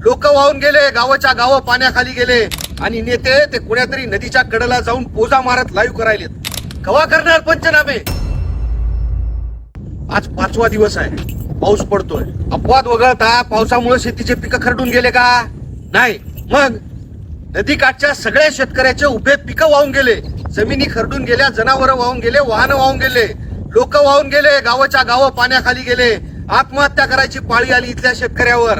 लोक वाहून गेले गावाच्या गाव पाण्याखाली गेले. आणि नेते ते कुण्यातरी नदीच्या कडेला जाऊन पोजा मारत लाईव्ह करायलेत. कवा करणार पंचनामे? आज पाचवा दिवस आहे. पाऊस पडतोय. अपवाद वगळता पावसामुळे शेतीचे पिकं खरडून गेले का? नाही. मग नदीकाठच्या सगळ्या शेतकऱ्याचे उभे पिकं वाहून गेले. जमिनी खरडून गेल्या जनावर वाहून गेले वाहन वाहून गेले. लोक वाहून गेले गावाच्या गाव पाण्याखाली गेले. आत्महत्या करायची पाळी आली इथल्या शेतकऱ्यावर.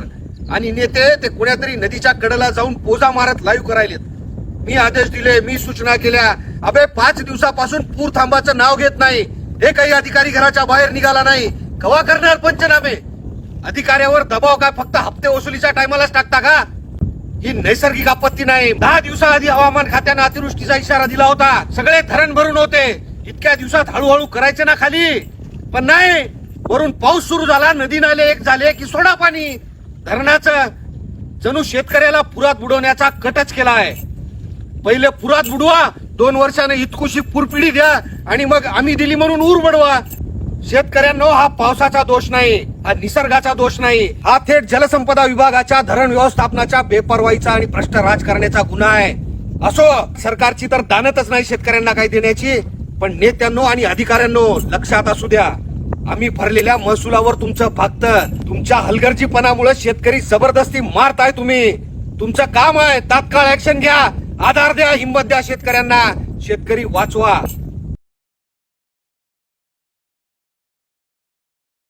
आणि नेते ते कुण्यातरी नदीच्या कडेला जाऊन पोजा मारत लाईव्ह करायलेत. मी आदेश दिले मी सूचना केल्या. अबे पाच दिवसापासून पूर थांबाचं नाव घेत नाही. हे काही अधिकारी घराच्या बाहेर निघाला नाही. कवा करणार पंचनामे? अधिकाऱ्यावर दबाव काय? फक्त हप्ते वसुलीच्या टायमालाच टाकता का? ही नैसर्गिक आपत्ती नाही. दहा दिवसाआधी हवामान खात्यानं अतिवृष्टीचा इशारा दिला होता. सगळे धरण भरून होते. इतक्या दिवसात हळूहळू करायचे ना खाली? पण नाही. वरून पाऊस सुरू झाला नदी नाले एक झाले की सोडा पाणी. धरणाचं जणू शेतकऱ्याला पुरात बुडवण्याचा कटच केला आहे. पहिले पुरात बुडवा दोन वर्षाने इतकुशी पुरपिढी द्या आणि मग आम्ही दिली म्हणून ऊर बडवा. शेतकऱ्यांनो हा पावसाचा दोष नाही हा निसर्गाचा दोष नाही हा थेट जलसंपदा विभागाच्या धरण व्यवस्थापनाच्या बेपरवाईचा आणि भ्रष्ट राजकारण्याचा गुन्हा आहे. असो सरकारची तर दानतच नाही शेतकऱ्यांना काही देण्याची पण नेत्यांनो आणि अधिकाऱ्यांनो लक्षात असू द्या. आम्ही भरलेल्या महसुलावर तुमचं फक्त तुमच्या हलगर्जीपणामुळे शेतकरी जबरदस्ती मारताय तुम्ही. तुमचं काम आहे तात्काळ ऍक्शन घ्या. आधार द्या हिंमत द्या शेतकऱ्यांना. शेतकरी वाचवा.